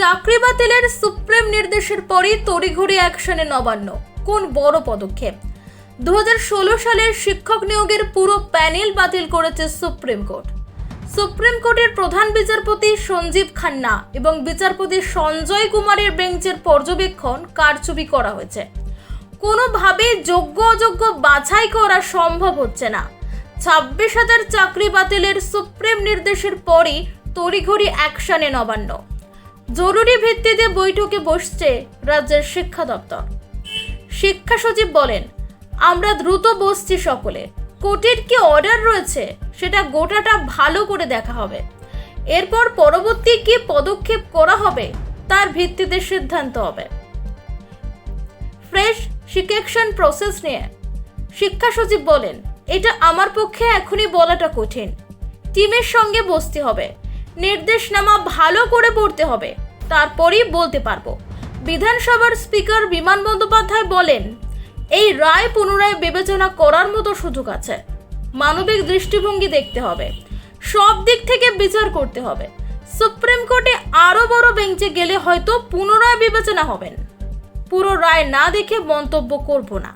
চাকরি বাতিলের সুপ্রিম নির্দেশের পরই তড়িঘড়ি অ্যাকশনে নবান্ন। কোন বড় পদক্ষেপ? দু সালের শিক্ষক নিয়োগের পুরো প্যানেল বাতিল করেছে সুপ্রিম কোর্ট। সুপ্রিম কোর্টের প্রধান বিচারপতি সঞ্জীব খান্না এবং বিচারপতি সঞ্জয় কুমারের বেঞ্চের পর্যবেক্ষণ কারচুপি করা হয়েছে। কোনোভাবেই যোগ্য অযোগ্য বাছাই করা সম্ভব হচ্ছে না। ছাব্বিশ হাজার চাকরি বাতিলের সুপ্রিম নির্দেশের পরই তড়িঘড়ি অ্যাকশনে নবান্ন। জরুরি ভিত্তিতে বৈঠকে বসছে রাজ্যের শিক্ষা দপ্তর। শিক্ষা সচিব বলেন, আমরা দ্রুত বসছি সকলে। কোর্টের কি অর্ডার রয়েছে সেটা গোটাটা ভালো করে দেখা হবে। এরপর পরবর্তী কি পদক্ষেপ করা হবে তার ভিত্তিতে সিদ্ধান্ত হবে। ফ্রেশ শিক্ষাকশন প্রসেস নিয়ে শিক্ষা সচিব বলেন, এটা আমার পক্ষে এখনই বলাটা কঠিন। টিমের সঙ্গে বসতে হবে। নির্দেশনামা ভালো করে পড়তে হবে। তারপরেই বলতে পারব। বিধানসভার স্পিকার বিমান বন্দ্যোপাধ্যায় বলেন, এই রায় পুনরায় বিবেচনা করার মতো সুযোগ আছে। মানবিক দৃষ্টিভঙ্গি দেখতে হবে। সব দিক থেকে বিচার করতে হবে। সুপ্রিম কোর্টে আরও বড় বেঞ্চে গেলে হয়তো পুনরায় বিবেচনা হবেন। পুরো রায় না দেখে মন্তব্য করব না।